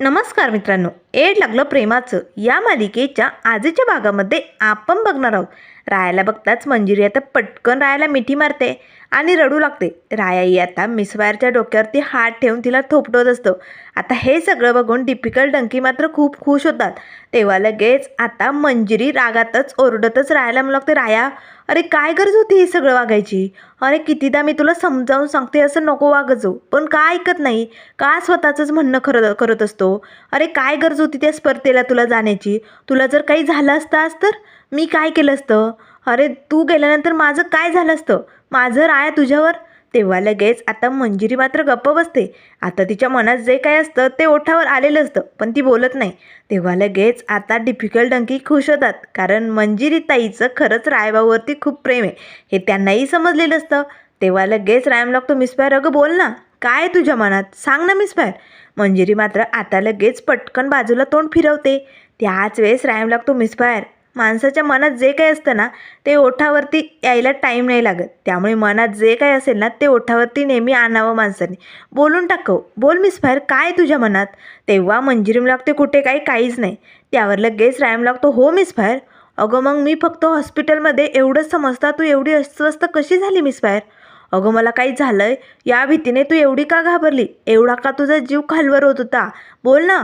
नमस्कार मित्रांनो एड लागलं प्रेमाचं. या मालिकेच्या आजच्या भागामध्ये आपण बघणार आहोत. रायाला बघताच मंजिरी आता पटकन रायाला मिठी मारते आणि रडू लागते. रायाही आता मिसवायरच्या डोक्यावरती हात ठेवून तिला थोपटत असतो. आता हे सगळं बघून डिफिकल्ट डंकी मात्र खूप खुश होतात. तेव्हा लगेच आता मंजिरी रागातच ओरडतच रायाला म्हणू लागते राया अरे काय गरज होती हे सगळं वागायची? अरे कितीदा मी तुला समजावून सांगते असं नको वागत जाऊ पण का ऐकत नाही? का स्वतःचंच म्हणणं खरं करत असतो? अरे काय गरज होती त्या स्पर्धेला तुला जाण्याची? तुला जर काही झालं असतं आज तर? मी काय केलं असतं? अरे तू गेल्यानंतर माझं काय झालं असतं? माझं राया तुझ्यावर? तेव्हा लगेच आता मंजिरी मात्र गप्प बसते. आता तिच्या मनात जे काय असतं ते ओठावर आलेलं असतं पण ती बोलत नाही. तेव्हा लगेच आता डिफिकल्ट डंकी खुश होतात कारण मंजिरी ताईचं खरंच रायबावरती खूप प्रेम आहे. हे त्यांनाही समजलेलं असतं. तेव्हा लगेच रायम लागतो मिसफायर अगं बोल ना. काय आहे तुझ्या मनात? सांग ना मिसफायर मंजिरी मात्र आता लगेच पटकन बाजूला तोंड फिरवते. त्याच वेळेस रायम लागतो मिसफायर माणसाच्या मनात जे काही असतं ना ते ओठावरती यायला टाईम नाही लागत. त्यामुळे मनात जे काही असेल ना ते ओठावरती नेहमी आणावं माणसाने. बोलून टाकव. बोल मिसफायर काय तुझ्या मनात? तेव्हा मंजिरीम लागते कुठे काही काहीच नाही. त्यावर लगेच रायम लागतो हो मिसफायर अगं मग मी फक्त हॉस्पिटलमध्ये एवढंच समजता तू एवढी अस्वस्थ कशी झाली मिसफायर अगं मला काही झालंय या भीतीने तू एवढी का घाबरली? एवढा का तुझा जीव खालवर होत होता? बोल ना.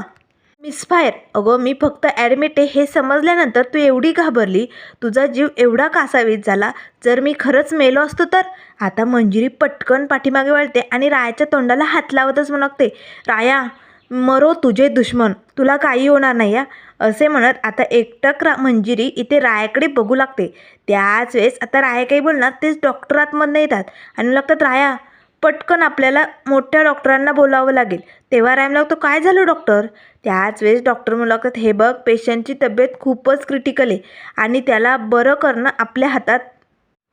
मिसफायर. अगं मी फक्त ॲडमिट आहे हे समजल्यानंतर तू एवढी घाबरली. तुझा जीव एवढा कासावीस झाला. जर मी खरंच मेलो असतो तर? आता मंजिरी पटकन पाठीमागे वळते आणि रायाच्या तोंडाला हात लावतच म्हणते राया मरो तुझे दुश्मन. तुला काही होणार नाही या असे म्हणत आता एकटक रा मंजिरी इथे रायाकडे बघू लागते. त्याच वेळेस आता राया काही बोलणार तेच डॉक्टर आतमधनं येतात. आणि लागतात राया पटकन आपल्याला मोठ्या डॉक्टरांना बोलावं लागेल. तेव्हा रायम लागतो. काय झालं डॉक्टर? त्याच वेळेस डॉक्टर मुलाखत हे बघ पेशंटची तब्येत खूपच क्रिटिकल आहे आणि त्याला बरं करणं आपल्या हातात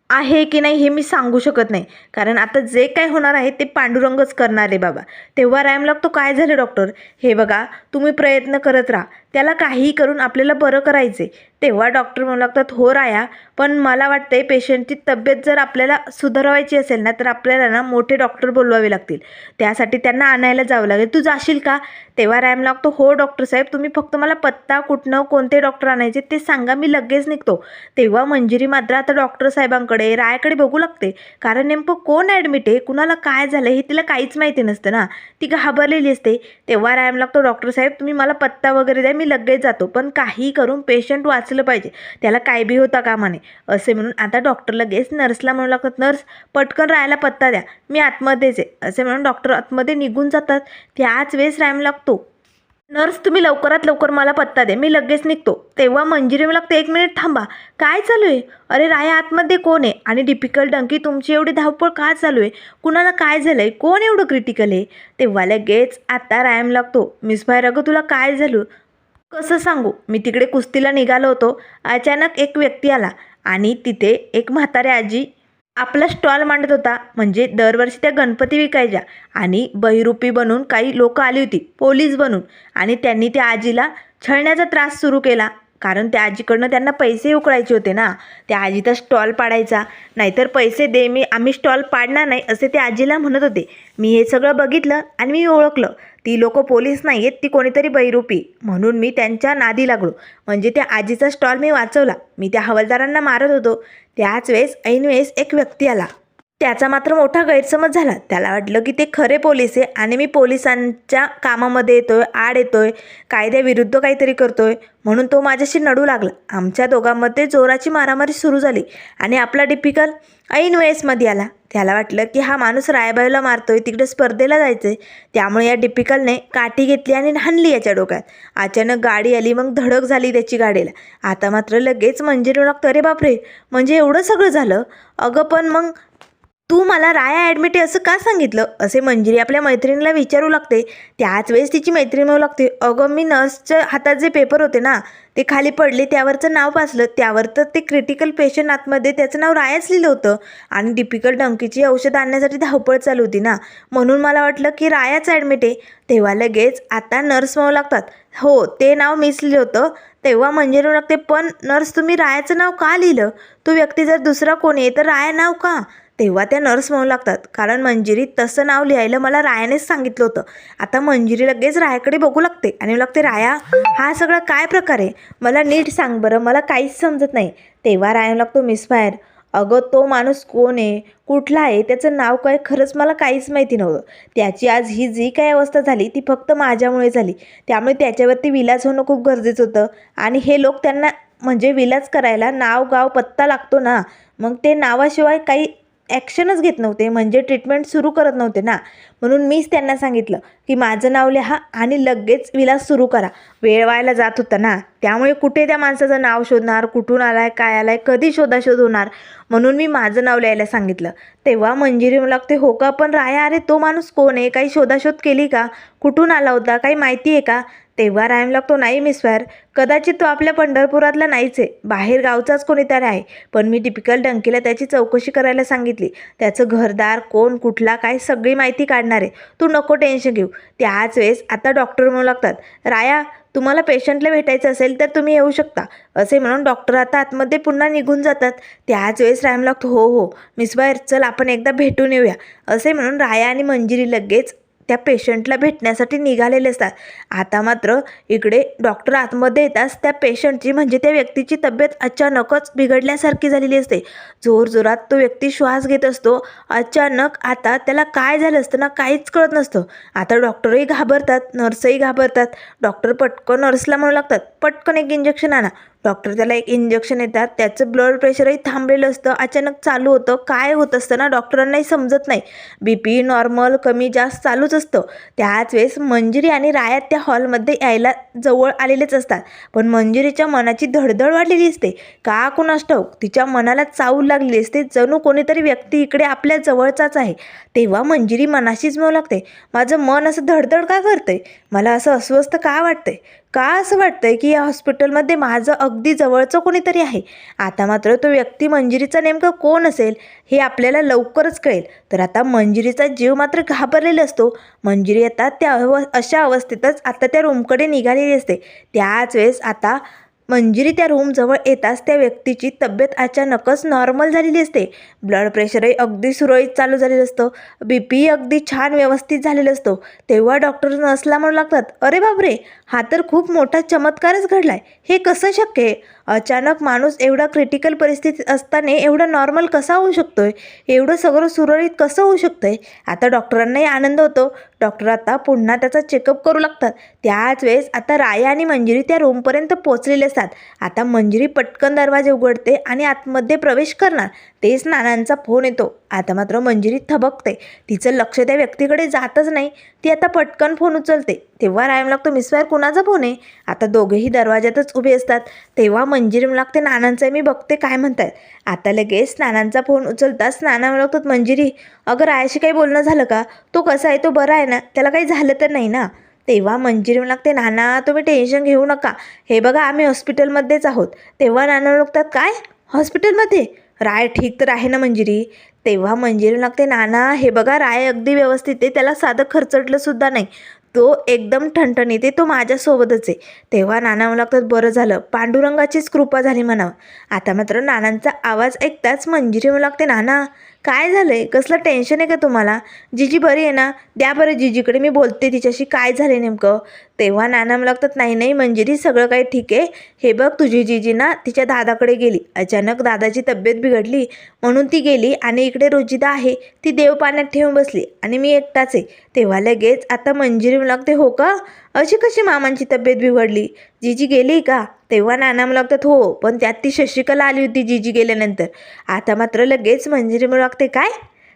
आहे की नाही हे मी सांगू शकत नाही. कारण आता जे काय होणार आहे ते पांडुरंगच करणार आहे बाबा. तेव्हा रायम लागतो. काय झालं डॉक्टर? हे बघा तुम्ही प्रयत्न करत राहा. त्याला काहीही करून आपल्याला बरं करायचे तेव्हा डॉक्टर म्हणू लागतात हो राया पण मला वाटतंय पेशंटची तब्येत जर आपल्याला सुधारवायची असेल ना तर आपल्याला ना मोठे डॉक्टर बोलवावे लागतील. त्यासाठी त्यांना आणायला जावं लागेल. तू जाशील का? तेव्हा रायम लागतो हो डॉक्टर साहेब तुम्ही फक्त मला पत्ता कुठनं कोणते डॉक्टर आणायचे ते सांगा मी लगेच निघतो. तेव्हा मंजिरी मात्र आता डॉक्टर साहेबांकडे रायाकडे बघू लागते. कारण नेमकं कोण ॲडमिट आहे कुणाला काय झालं हे तिला काहीच माहिती नसतं ना. ती घाबरलेली असते. तेव्हा रायम लागतो डॉक्टर साहेब तुम्ही मला पत्ता वगैरे द्या मी लगेच जातो पण काही करून पेशंट वाचलं पाहिजे. त्याला काय बी होता कामा नये असे म्हणून आता डॉक्टर लगेच नर्सला म्हणू लागतात नर्स पटकन राहायला पत्ता द्या. मी आतमध्येच आहे. असे म्हणून डॉक्टर आतमध्ये निघून जातात. त्याच वेळेस रॅम लागतो. नर्स तुम्ही लवकरात लवकर मला पत्ता दे मी लगेच निघतो. तेव्हा मंजिरी मला लागते एक मिनिट थांबा. काय चालू आहे? अरे राया आतमध्ये कोण आहे? आणि डिफिकल्ट डंकी तुमची एवढी धावपळ का चालू आहे? कुणाला काय झालं आहे कोण एवढं क्रिटिकल आहे? तेव्हा लगेच आता रायम लागतो. मिस बाहेर अगं तुला काय झालं? कसं सांगू? मी तिकडे कुस्तीला निघालो होतो. अचानक एक व्यक्ती आला आणि तिथे एक म्हातारे आजी आपला स्टॉल मांडत होता. म्हणजे दरवर्षी त्या गणपती विकायच्या आणि बहिरूपी बनून काही लोक आली होती पोलीस बनून. आणि त्यांनी त्या आजीला छळण्याचा त्रास सुरू केला. कारण त्या आजीकडनं त्यांना पैसे उकळायचे होते ना. त्या आजीचा स्टॉल पाडायचा. नाहीतर पैसे दे मी आम्ही स्टॉल पाडणार नाही असे त्या आजीला म्हणत होते. मी हे सगळं बघितलं आणि मी ओळखलं. ती लोक पोलीस नाही आहेत ती कोणीतरी बैरूपी. म्हणून मी त्यांच्या नादी लागलो. म्हणजे त्या आजीचा स्टॉल मी वाचवला. मी त्या हवालदारांना मारत होतो. त्याच वेळेस ऐनवेळेस एक व्यक्ती आला. त्याचा मात्र मोठा गैरसमज झाला. त्याला वाटलं की ते खरे पोलीस आहे आणि मी पोलिसांच्या कामामध्ये येतोय आड येतोय कायद्याविरुद्ध काहीतरी करतोय म्हणून तो माझ्याशी नडू लागला. आमच्या दोघांमध्ये जोराची मारामारी सुरू झाली आणि आपला डिपिकल ऐन वेळेसमध्ये आला. त्याला वाटलं की हा माणूस रायबाईला मारतोय तिकडे स्पर्धेला जायचंय. त्यामुळे या डिपिकलने काठी घेतली आणि हाणली याच्या डोक्यात. अचानक गाडी आली मग धडक झाली त्याची गाडीला. आता मात्र लगेच मंजिरी लागतं अरे बापरे! म्हणजे एवढं सगळं झालं? अगं पण मग तू मला राया ॲडमिट आहे असं का सांगितलं? असे मंजिरी आपल्या मैत्रिणीला विचारू लागते. त्याच वेळेस तिची मैत्रीण म्हणू लागते अगं मी नर्सच्या हातात जे पेपर होते ना ते खाली पडले त्यावरचं नाव वाचलं. त्यावर तर ते क्रिटिकल पेशंट आतमध्ये त्याचं नाव रायाच लिहिलं होतं. आणि डिपिकल डंकीची औषधं आणण्यासाठी धावपळ चालू होती ना. म्हणून मला वाटलं की रायाच ॲडमिट आहे. तेव्हा लगेच आता नर्स म्हणू लागतात हो ते नाव मिस लिहिलं होतं. तेव्हा मंजिरी लागते पण नर्स तुम्ही रायाचं नाव का लिहिलं? तो व्यक्ती जर दुसरा कोणी आहे तर राया नाव का? तेव्हा त्या नर्स म्हणू लागतात कारण मंजिरी तसं नाव लिहायला मला रायानेच सांगितलं होतं. आता मंजिरी लगेच रायाकडे बघू लागते. आणि लागते राया हा सगळा काय प्रकार आहे? मला नीट सांग बरं मला काहीच समजत नाही. तेव्हा राया लागतो मिस फायर अगं तो माणूस कोण आहे? कुठला आहे? त्याचं नाव काय? खरंच मला काहीच माहिती नव्हतं. त्याची आज ही जी काय अवस्था झाली ती फक्त माझ्यामुळे झाली. त्यामुळे त्याच्यावरती विलाज होणं खूप गरजेचं होतं. आणि हे लोक त्यांना म्हणजे विलाज करायला नाव गाव पत्ता लागतो ना. मग ते नावाशिवाय काही ॲक्शनच घेत नव्हते म्हणजे ट्रीटमेंट सुरू करत नव्हते ना. म्हणून मीच त्यांना सांगितलं की माझं नाव लिहा आणि लगेच विलास सुरू करा. वेळ व्हायला जात होता ना. त्यामुळे कुठे त्या माणसाचं नाव शोधणार कुठून आलाय काय आलाय कधी शोधाशोध होणार? म्हणून मी माझं नाव लिहायला सांगितलं. तेव्हा मंजिरी मला लागते हो का पण राया अरे तो माणूस कोण आहे? काही शोधाशोध केली का? कुठून आला होता? काही माहिती आहे का? तेव्हा रायम लागतो नाही मिसफायर कदाचित तो आपल्या पंढरपुरातला नाहीच आहे. बाहेर गावचाच कोणीतरी आहे. पण मी टिपिकल डंकीला त्याची चौकशी करायला सांगितली. त्याचं घरदार कोण कुठला काय सगळी माहिती काढणार. आहे तू नको टेन्शन घेऊ. त्याच वेळेस आता डॉक्टर म्हणू लागतात राया तुम्हाला पेशंटला भेटायचं असेल तर तुम्ही येऊ शकता. असे म्हणून डॉक्टर आता आतमध्ये पुन्हा निघून जातात. त्याच वेळेस रायम लागतो हो हो मिस बाहेर चल आपण एकदा भेटून येऊया. असे म्हणून राया आणि मंजिरी लगेच त्या पेशंटला भेटण्यासाठी निघालेले असतात. आता मात्र इकडे डॉक्टर आतमध्ये येताच त्या पेशंटची म्हणजे त्या व्यक्तीची तब्येत अचानकच बिघडल्यासारखी झालेली असते. जोरजोरात तो व्यक्ती श्वास घेत असतो. अचानक आता त्याला काय झालं असतं ना काहीच कळत नसतं. आता डॉक्टरही घाबरतात नर्सही घाबरतात. डॉक्टर पटकन नर्सला म्हणू लागतात पटकन एक इंजेक्शन आणा. डॉक्टर त्याला एक इंजेक्शन येतात त्याचं ब्लड प्रेशरही थांबलेलं असतं अचानक चालू होतं. काय होत असतं ना डॉक्टरांनाही समजत नाही. बी पी नॉर्मल कमी जास्त चालूच असतं. त्याच वेळेस मंजिरी आणि रायात त्या हॉलमध्ये यायला जवळ आलेलेच असतात. पण मंजिरीच्या मनाची धडधड वाढलेली असते. का कुणास ठाऊक तिच्या मनाला चावू लागलेली असते. जणू कोणीतरी व्यक्ती इकडे आपल्या जवळचाच आहे. तेव्हा मंजिरी मनाशीच म्हणू लागते. माझं मन असं धडधड का करतंय? मला असं अस्वस्थ का वाटतंय? का असं वाटतंय की या हॉस्पिटलमध्ये माझं अगदी जवळचं कोणीतरी आहे? आता मात्र तो व्यक्ती मंजिरीचा नेमकं कोण असेल हे आपल्याला लवकरच कळेल. तर आता मंजिरीचा जीव मात्र घाबरलेला असतो. मंजिरी आता त्या अव अशा अवस्थेतच आता त्या रूमकडे निघालेली असते. त्याच वेळेस आता मंजिरी त्या रूमजवळ येताच त्या व्यक्तीची तब्येत अचानकच नॉर्मल झालेली असते. ब्लड प्रेशरही अगदी सुरळीत चालू झालेलं असतं. बी पी अगदी छान व्यवस्थित झालेलं असतो. तेव्हा डॉक्टर नसला म्हणू लागतात अरे बापरे हा तर खूप मोठा चमत्कारच घडलाय. हे कसं शक्य आहे? अचानक माणूस एवढा क्रिटिकल परिस्थितीत असताना एवढा नॉर्मल कसा होऊ शकतोय? एवढं सगळं सुरळीत कसं होऊ शकतंय? आता डॉक्टरांनाही आनंद होतो. डॉक्टर आता पुन्हा त्याचा चेकअप करू लागतात. त्याच वेळेस आता राया आणि मंजिरी त्या रूमपर्यंत पोचलेले असतात. आता मंजिरी पटकन दरवाजे उघडते आणि आतमध्ये प्रवेश करणार. तेच नानांचा फोन येतो. आता मात्र मंजिरी थबकते. तिचं लक्ष त्या व्यक्तीकडे जातच नाही. ती आता पटकन फोन उचलते. तेव्हा रायम लागतो मिसवायर कुणाचा फोन आहे? आता दोघेही दरवाज्यातच उभे असतात. तेव्हा मंजिरी लागते नानांचं आहे मी बघते काय म्हणतात. आता लगेच नानांचा फोन उचलताच नाना लागतात मंजिरी अगं रायाशी काही बोलणं झालं का? तो कसा आहे? तो बरा आहे ना? त्याला काही झालं तर नाही ना? तेव्हा मंजिरी लागते नाना तुम्ही टेन्शन घेऊ नका. हे बघा आम्ही हॉस्पिटलमध्येच आहोत. तेव्हा नाना लागतात काय? हॉस्पिटलमध्ये? राय ठीक तर आहे ना मंजिरी? तेव्हा मंजिरी लागते नाना हे बघा राय अगदी व्यवस्थित आहे त्याला साधं खर्चटलंसुद्धा नाही. तो एकदम ठणठणीत आहे तो माझ्यासोबतच आहे. तेव्हा नाना म्हणू लागतात बरं झालं पांडुरंगाचीच कृपा झाली म्हणावं. आता मात्र नानांचा आवाज ऐकताच मंजिरी म्हणू लागते नाना काय झालं आहे कसलं टेन्शन आहे का तुम्हाला? जिजी बरी आहे ना? द्या बरं जिजीकडे मी बोलते तिच्याशी काय झालं नेमकं? तेव्हा नाना मला लागतात नाही नाही मंजिरी सगळं काही ठीक आहे. हे बघ तुझी जीजी ना तिच्या दादाकडे गेली. अचानक दादाची तब्येत बिघडली. म्हणून ती गेली आणि इकडे रोजिदा आहे. ती देव पाण्यात ठेवून बसली आणि मी एकटाच आहे. तेव्हा लगेच आता मंजिरी मला लागते हो का? अशी कशी मामांची तब्येत बिघडली? जिजी गेली का? तेव्हा नाना मला लागतात हो पण त्यात ती शशिकला आली होती जीजी गेल्यानंतर. आता मात्र लगेच मंजिरी म्हणू लागते काय?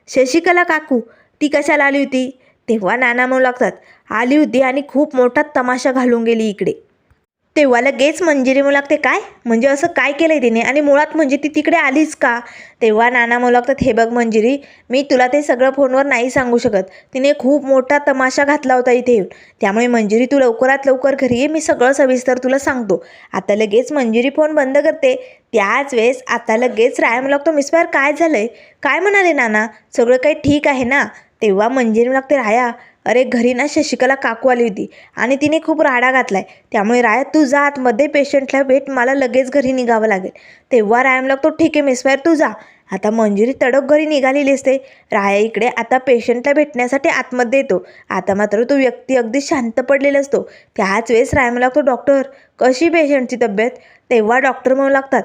शशिकला काकू ती कशाला आली होती? तेव्हा नाना म्हणू लागतात आली होती आणि खूप मोठा तमाशा घालून गेली इकडे. तेव्हा लगेच मंजिरी म्हणू लागते काय? म्हणजे असं काय केलं आहे तिने? आणि मुळात म्हणजे ती तिकडे आलीच का? तेव्हा नाना म्हणू लागतात हे बघ मंजिरी मी तुला ते सगळं फोनवर नाही सांगू शकत. तिने खूप मोठा तमाशा घातला होता इथे येऊन. त्यामुळे मंजिरी तू लवकरात लवकर घरी ये मी सगळं सविस्तर तुला सांगतो. आता लगेच मंजिरी फोन बंद करते. त्याच वेळेस आता लगेच राय म्हणू लागतो मिसबार काय झालं आहे काय म्हणाले नाना? सगळं काही ठीक आहे ना? तेव्हा मंजिरी लागते राया अरे घरी ना शशिकला काकू आली होती आणि तिने खूप राडा घातलाय. त्यामुळे राया तू जा आतमध्ये पेशंटला भेट मला लगेच घरी निघावं लागेल. तेव्हा रायम लागतो ठीक आहे मिसवायर तू जा. आता मंजुरी तडक घरी निघालेली असते. राया इकडे आता पेशंटला भेटण्यासाठी आतमध्ये येतो. आता मात्र तो व्यक्ती अगदी शांत पडलेला असतो. त्याच वेळेस राया म्हणू लागतो डॉक्टर कशी पेशंटची तब्येत? तेव्हा डॉक्टर म्हणू लागतात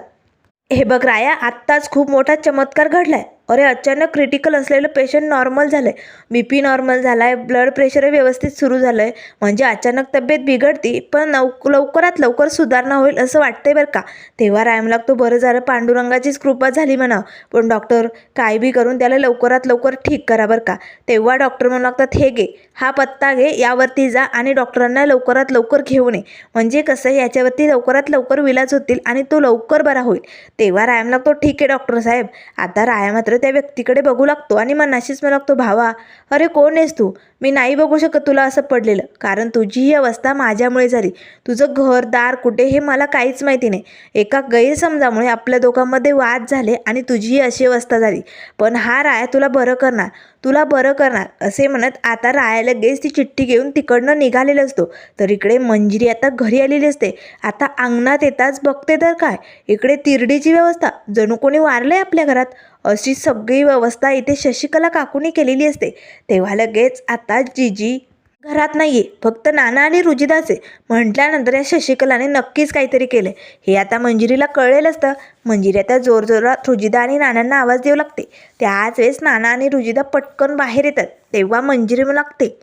हे बघ राया आत्ताच खूप मोठा चमत्कार घडलाय. अरे अचानक क्रिटिकल असलेलं पेशंट नॉर्मल झालं आहे बी पी नॉर्मल झालाय ब्लड प्रेशर व्यवस्थित सुरू झालं आहे म्हणजे अचानक तब्येत बिघडती पण नव लवकरात लवकर सुधारणा होईल असं वाटतंय बरं का? तेव्हा रायम लागतो बरं झालं पांडुरंगाचीच कृपा झाली म्हणा. पण डॉक्टर काय बी करून त्याला लवकरात लवकर ठीक करा बरं का? तेव्हा डॉक्टर म्हणू लागतात हे घे हा पत्ता घे यावरती जा आणि डॉक्टरांना लवकरात लवकर घेऊन ये. म्हणजे कसं याच्यावरती लवकरात लवकर विलाज होतील आणि तो लवकर बरा होईल. तेव्हा रायम लागतो ठीक आहे डॉक्टर साहेब. आता राया मात्र त्या व्यक्तीकडे बघू लागतो आणि मनाशीच म्हणू लागतो भावा अरे कोण आहेस तू? मी नाही बघू शकत तुला असं पडलेलं. कारण तुझी ही अवस्था माझ्यामुळे झाली. तुझं घर दार कुठे हे मला काहीच माहिती नाही. एका गैरसमजामुळे आपल्या दोघांमध्ये वाद झाले आणि तुझी ही अशी अवस्था झाली. पण हा राय तुला बरं करणार. तुला बरं करणार असे म्हणत आता राया लगेच ती चिठ्ठी घेऊन तिकडनं निघालेला असतो. तर इकडे मंजिरी आता घरी आलेली असते. आता अंगणात येताच बघते तर काय? इकडे तिरडीची व्यवस्था. जणू कोणी वारलंय आपल्या घरात? अशी सगळी व्यवस्था इथे शशिकला काकूने केलेली असते. तेव्हा लगेच आता जिजी घरात नाहीये फक्त नाना आणि रुजिदाच आहे. म्हटल्यानंतर या शशिकलाने नक्कीच काहीतरी केलं हे आता मंजिरीला कळलेलं असतं. मंजिरी आता जोरजोरात रुजिदा आणि नानांना आवाज देऊ लागते. त्याच वेळेस नाना आणि रुजिदा पटकन बाहेर येतात. तेव्हा मंजिरी लागते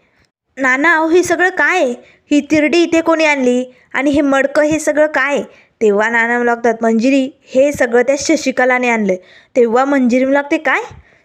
नाना अहो हे सगळं काय आहे? ही तिरडी इथे कोणी आणली? आणि हे मडकं हे सगळं काय आहे? तेव्हा नाना लागतात मंजिरी हे सगळं त्या शशिकलाने आणलं तेव्हा मंजिरी लागते काय?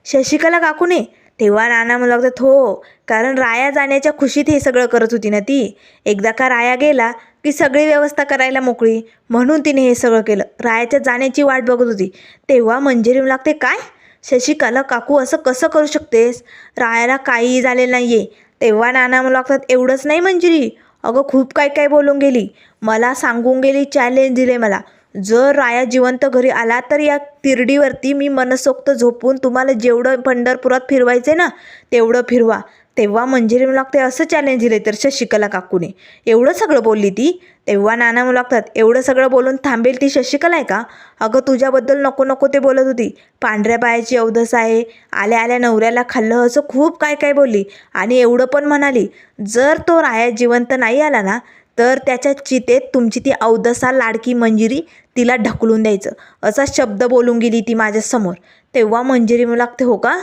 शशिकला काकूने तेव्हा नाना म्हणू लागतात हो कारण राया जाण्याच्या खुशीत हे सगळं करत होती ना ती. एकदा का राया गेला की सगळी व्यवस्था करायला मोकळी. म्हणून तिने हे सगळं केलं. रायाच्या जाण्याची वाट बघत होती. तेव्हा मंजिरी म्हणू लागते काय? शशिकला काकू असं कसं करू शकतेस? रायाला काहीही झालेलं नाही आहे तेव्हा नाना म्हणू लागतात एवढंच नाही मंजिरी? अगं खूप काय काय बोलून गेली. मला सांगून गेली चॅलेंज दिले मला. जर राया जिवंत घरी आला तर या तिरडीवरती मी मनसोक्त झोपून तुम्हाला जेवढं पंढरपुरात फिरवायचं ना तेवढं फिरवा. तेव्हा मंजिरी मुलागते लागते असं चॅलेंज दिले तर शशिकला काकूने. एवढं सगळं बोलली ती? तेव्हा नाना मुलागतात लागतात एवढं सगळं बोलून थांबेल ती शशिकला आहे का? अगं तुझ्याबद्दल नको नको ते बोलत होती. पांढऱ्या पायाची अवधस आहे आल्या आल्या नवऱ्याला खाल्लं असं खूप काय काय बोलली. आणि एवढं पण म्हणाली जर तो राया जिवंत नाही आला ना तर त्याच्या चितेत तुमची ती अवदसा लाडकी मंजिरी तिला ढकलून द्यायचं. असा शब्द बोलून गेली ती माझ्यासमोर. तेव्हा मंजिरी म्हणू लागते हो का?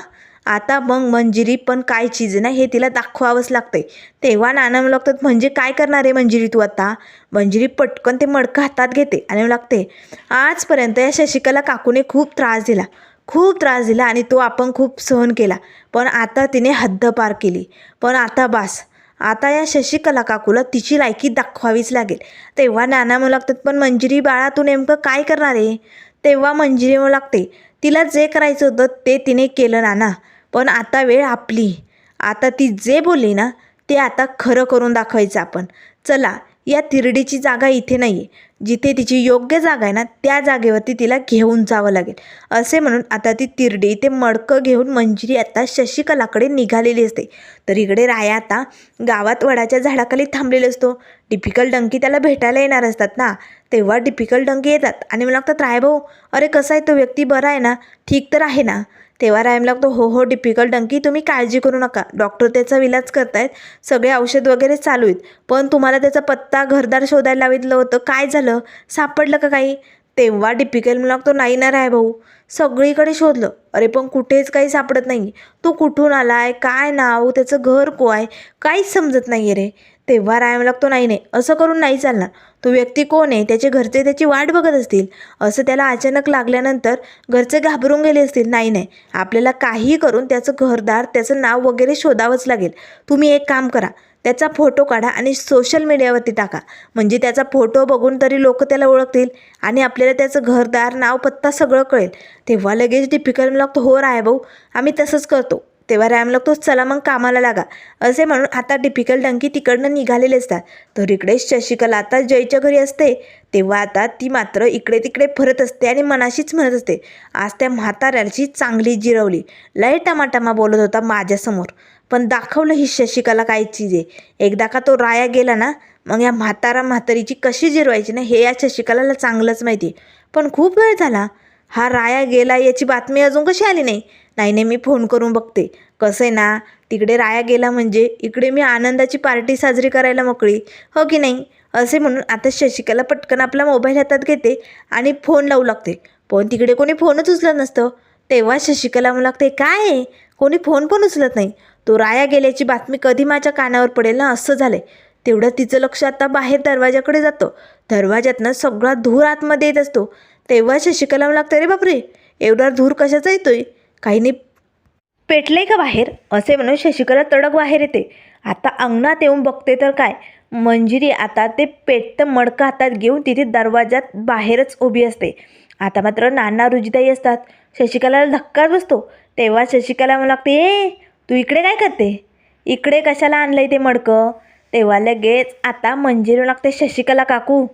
आता मग मंजिरी पण काय चीज नाही हे तिला दाखवावंच लागतंय. तेव्हा नाना मला लागतात म्हणजे काय करणार आहे मंजिरी तू आता? मंजिरी पटकन ते मडकं हातात घेते आणि म्हणू लागते आजपर्यंत या शशिकला काकूने खूप त्रास दिला. खूप त्रास दिला आणि तो आपण खूप सहन केला. पण आता तिने हद्द पार केली. पण आता बास. आता या शशिकला काकूला तिची लायकी दाखवावीच लागेल. तेव्हा नाना म्हणू लागतात पण मंजिरी बाळा तू नेमकं काय करणार आहे? तेव्हा मंजिरी म्हणू लागते तिला जे करायचं होतं ते तिने केलं नाना. पण आता वेळ आपली. आता ती जे बोलली ना ते आता खरं करून दाखवायचं आपण. चला या तिरडीची जागा इथे नाही आहे जिथे तिची योग्य जागा आहे ना त्या जागेवरती तिला घेऊन जावं लागेल. असे म्हणून आता ती तिरडी ते मडकं घेऊन मंजिरी आता शशिकलाकडे निघालेली असते. तर इकडे राया आता गावात वडाच्या झाडाखाली थांबलेला असतो. डिफिकल डंकी त्याला भेटायला येणार असतात ना. तेव्हा डिफिकल डंकी येतात आणि मला लागतात राय भाऊ अरे कसा आहे तो व्यक्ती? बरा आहे ना? ठीक तर आहे ना? तेव्हा रायम लागतो हो हो डिफिकल्ट डंकी तुम्ही काळजी करू नका. डॉक्टर त्याचा इलाज करतायत सगळे औषध वगैरे चालू आहेत. पण तुम्हाला त्याचा पत्ता घरदार शोधायला लावितलं होतं काय झालं? सापडलं का काही? तेव्हा डिफिकल्ट मला लागतो नाही ना राय भाऊ सगळीकडे शोधलं. अरे पण कुठेच काही सापडत नाही. तो कुठून आला आहे काय नाव? त्याचं घर को आहे? काहीच समजत नाही रे. तेव्हा रायम लागतो नाही नाही. असं करून नाही चालणार. तो व्यक्ती कोण आहे? त्याचे घरचे त्याची वाट बघत असतील. असं त्याला अचानक लागल्यानंतर घरचे घाबरून गेले असतील. नाही नाही. आपल्याला काही करून त्याचं घरदार त्याचं नाव वगैरे शोधावंच लागेल. तुम्ही एक काम करा. त्याचा फोटो काढा आणि सोशल मीडियावरती टाका. म्हणजे त्याचा फोटो बघून तरी लोक त्याला ओळखतील आणि आपल्याला त्याचं घरदार नाव पत्ता सगळं कळेल. तेव्हा लगेच डिफिकल्ट लागतो हो राय भाऊ आम्ही तसंच करतो. तेव्हा रॅम लागतो चला मग कामाला लागा. असे म्हणून आता डिफिकल्ट डंकी तिकडनं निघालेले असतात. तर इकडे शशिकला आता जयच्या घरी असते. तेव्हा आता ती मात्र इकडे तिकडे फिरत असते आणि मनाशीच म्हणत असते. आज त्या म्हाताऱ्याची चांगली जिरवली. लय टमाटमा बोलत होता माझ्यासमोर. पण दाखवलं ही शशिकला काय चीज आहे. एकदा का तो राया गेला ना मग या म्हातारा म्हातारीची कशी जिरवायची ना हे या शशिकलाला चांगलंच माहिती आहे. पण खूप वेळ झाला. हा राया गेला याची बातमी अजून कशी आली नाही? नाही नाही मी फोन करून बघते. कसं आहे ना तिकडे राया गेला म्हणजे इकडे मी आनंदाची पार्टी साजरी करायला मोकळी. हो की नाही? असे म्हणून आता शशिकला पटकन आपला मोबाईल हातात घेते आणि फोन लावू लागते. पण तिकडे कोणी फोनच उचलत नसतं. तेव्हा शशिकला म्हणू लागते काय आहे? कोणी फोन पण उचलत नाही. तो राया गेल्याची बातमी कधी माझ्या कानावर पडेल ना असं झालंय. तेवढं तिचं लक्ष आता बाहेर दरवाजाकडे जातं. दरवाज्यातनं सगळा धूर आतमध्ये येत असतो. तेव्हा शशिकलाम लागतं रे बापरे एवढा धूर कशाचा येतोय? काही नाही. पेटलंय का बाहेर? असे म्हणून शशिकला तडक बाहेर येते. आता अंगणात येऊन बघते तर काय? मंजिरी आता ते पेटतं मडकं हातात घेऊन तिथे दरवाजात बाहेरच उभी असते. आता मात्र नाना रुजिताई असतात. शशिकलाला धक्काच बसतो. तेव्हा शशिकला म्हणू लागते ए तू इकडे काय करते? इकडे कशाला आणलंय ते मडकं? तेव्हा लगेच आता मंजिरी लागते शशिकला काकू.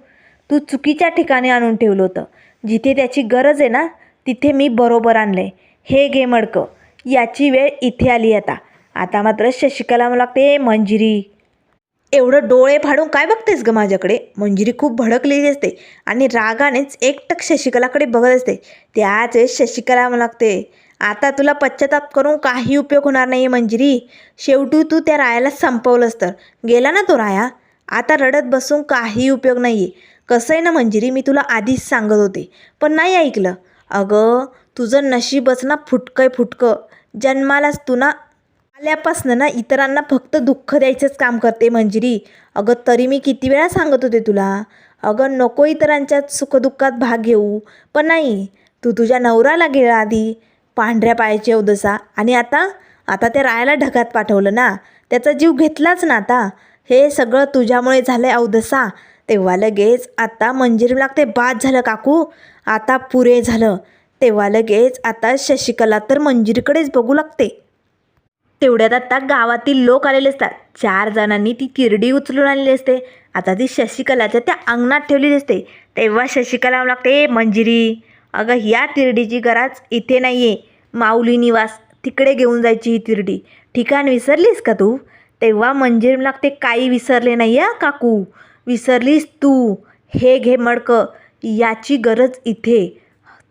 तू चुकीच्या ठिकाणी आणून ठेवलं होतं. जिथे त्याची गरज आहे ना तिथे मी बरोबर आणलं आहे हे घे मडकं. याची वेळ इथे आली आता. आता मात्र शशिकला मला लागते मंजिरी. एवढं डोळे फाडून काय बघतेस ग माझ्याकडे? मंजिरी खूप भडकलेली असते आणि रागानेच एकटक शशिकलाकडे बघत असते. त्याच शशिकला मला लागते आता तुला पश्चाताप करून काही उपयोग होणार नाही मंजिरी. शेवटी तू त्या रायाला संपवलंस तर. गेला ना तो राया? आता रडत बसून काही उपयोग नाही आहे कसं आहे ना मंजिरी मी तुला आधीच सांगत होते पण नाही ऐकलं. अगं तुझं नशीबच ना फुटकंय फुटकं. जन्मालाच तू ना आल्यापासनं ना इतरांना फक्त दुःख द्यायचंच काम करते मंजिरी. अगं तरी मी किती वेळा सांगत होते तुला? अगं नको इतरांच्या सुखदुःखात भाग घेऊ. पण नाही तू तुझ्या नवऱ्याला गेला आधी. पांढऱ्या पायाची अवदसा आणि आता आता ते रायाला ढगात पाठवलं ना त्याचा जीव घेतलाच ना आता. हे सगळं तुझ्यामुळे झालं अवदसा तेव्हा लगेच आता मंजिरी लागते बाद झालं काकू. आता पुरे झालं. तेव्हा लगेच आता शशिकला तर मंजिरीकडेच बघू लागते. तेवढ्यात आता गावातील लोक आलेले असतात. चार जणांनी ती किरडी उचलून आलेली असते. आता ती शशिकलाच्या त्या अंगणात ठेवलेली असते. तेव्हा शशिकला लागते मंजिरी अगं ह्या तिरडीची गरज इथे नाही आहे माऊली निवास तिकडे घेऊन जायची ही तिरडी. ठिकाण विसरलीस का तू? तेव्हा मंजिरी लागते काही विसरले नाही या काकू. विसरलीस तू. हे घे मडकं. याची गरज इथे.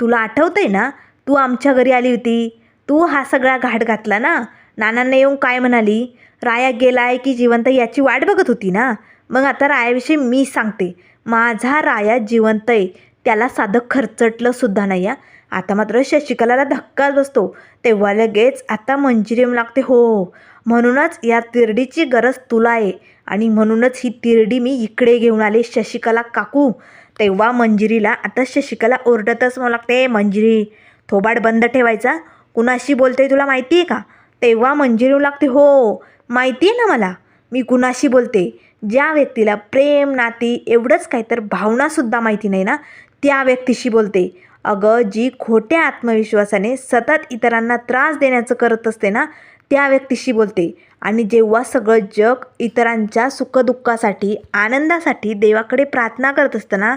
तुला आठवतंय ना? तू आमच्या घरी आली होती. तू हा सगळा घाट घातला ना? नानांना येऊन काय म्हणाली? राया गेलाय की जिवंत याची वाट बघत होती ना? मग आता रायाविषयी मी सांगते. माझा राया जिवंत आहे. त्याला साधं खर्चटलं सुद्धा नाही या आता मात्र शशिकलाला धक्काच बसतो. तेव्हा लगेच आता मंजिरीम लागते हो म्हणूनच या तिरडीची गरज तुला आहे आणि म्हणूनच ही तिरडी मी इकडे घेऊन आले शशिकला काकू. तेव्हा मंजिरीला आता शशिकला ओरडतच मला लागते मंजिरी थोबाड बंद ठेवायचा. कुणाशी बोलते तुला माहिती आहे का? तेव्हा मंजिरी लागते हो माहिती आहे ना मला. मी कुणाशी बोलते? ज्या व्यक्तीला प्रेम नाती एवढंच काय तर भावनासुद्धा माहिती नाही ना त्या व्यक्तीशी बोलते. अगं जी खोट्या आत्मविश्वासाने सतत इतरांना त्रास देण्याचं करत असते ना त्या व्यक्तीशी बोलते. आणि जेव्हा सगळं जग इतरांच्या सुखदुःखासाठी आनंदासाठी देवाकडे प्रार्थना करत असतं ना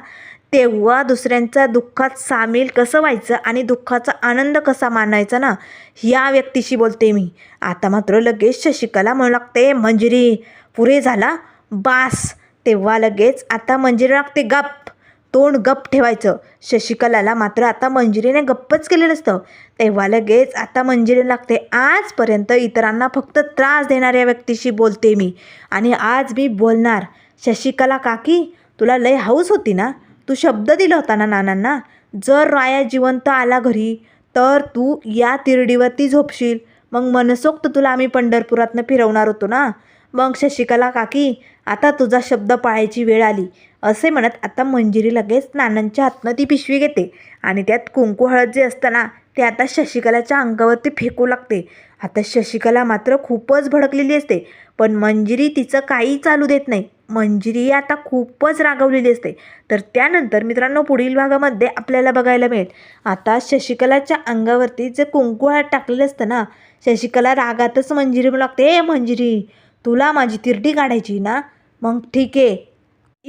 तेव्हा दुसऱ्यांच्या दुःखात सामील कसं व्हायचं आणि दुःखाचा आनंद कसा मानायचा ना ह्या व्यक्तीशी बोलते मी. आता मात्र लगेच शशिकला म्हणू लागते मंजिरी पुरे झाला? बास. तेव्हा लगेच आता मंजिरी लागते गप. तोंड गप ठेवायचं. शशिकलाला मात्र आता मंजिरीने गप्पच केलेलं असतं. तेव्हा लगेच आता मंजिरी लागते. आजपर्यंत इतरांना फक्त त्रास देणाऱ्या व्यक्तीशी बोलते मी. आणि आज मी बोलणार. शशिकला काकी तुला लय हाऊस होती ना? तू शब्द दिला होता ना नानांना? जर राया जिवंत आला घरी तर तू या तिरडीवरती झोपशील. मग मनसोक्त तुला आम्ही पंढरपुरातनं फिरवणार होतो ना? मग शशिकला काकी आता तुझा शब्द पाळायची वेळ आली. असे म्हणत आता मंजिरी लगेच नानांच्या हातनं ती पिशवी घेते. आणि त्यात कुंकू हळद जे असतं ना ते आता शशिकलाच्या अंगावरती फेकू लागते. आता शशिकला मात्र खूपच भडकलेली असते. पण मंजिरी तिचं काही चालू देत नाही. मंजिरी आता खूपच रागवलेली असते. तर त्यानंतर मित्रांनो पुढील भागामध्ये आपल्याला बघायला मिळेल. आता शशिकलाच्या अंगावरती जे कुंकू हळद टाकलेलं असतं ना शशिकला रागातच मंजिरी लागते ए मंजिरी तुला माझी तिरडी काढायची ना? मग ठीक आहे.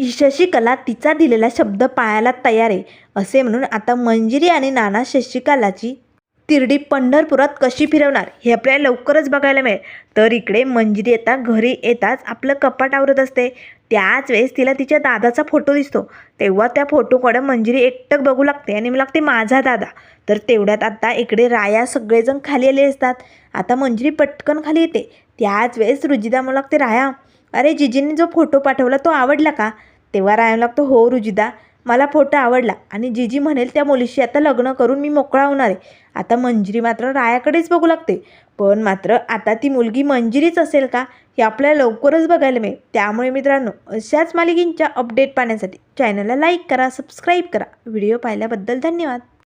शशिकला तिचा दिलेला शब्द पाळायला तयार आहे असे म्हणून आता मंजिरी आणि नाना शशिकलाची तिरडी पंढरपुरात कशी फिरवणार हे आपल्याला लवकरच बघायला मिळेल. तर इकडे मंजिरी येता घरी येताच आपलं कपाट आवरत असते. त्याच वेळेस तिला तिच्या दादाचा फोटो दिसतो. तेव्हा त्या फोटोकडं मंजिरी एकटक बघू लागते आणि मला लागते माझा दादा. तर तेवढ्यात आता इकडे राया सगळेजण खाली आले असतात. आता मंजिरी पटकन खाली येते. त्याच वेळेस रुजिदा मला लागते राया अरे जिजींनी जो फोटो पाठवला तो आवडला का? तेव्हा रायम लागतो. हो रुजिदा मला फोटो आवडला आणि जिजी म्हणेल त्या मुलीशी आता लग्न करून मी मोकळा होणार आहे. आता मंजिरी मात्र रायाकडेच बघू लागते. पण मात्र आता ती मुलगी मंजिरीच असेल का? हे आपल्याला लवकरच बघायला मिळेल. त्यामुळे मित्रांनो अशाच मालिकींच्या अपडेट पाहण्यासाठी चॅनलला लाईक करा सबस्क्राईब करा. व्हिडिओ पाहिल्याबद्दल धन्यवाद.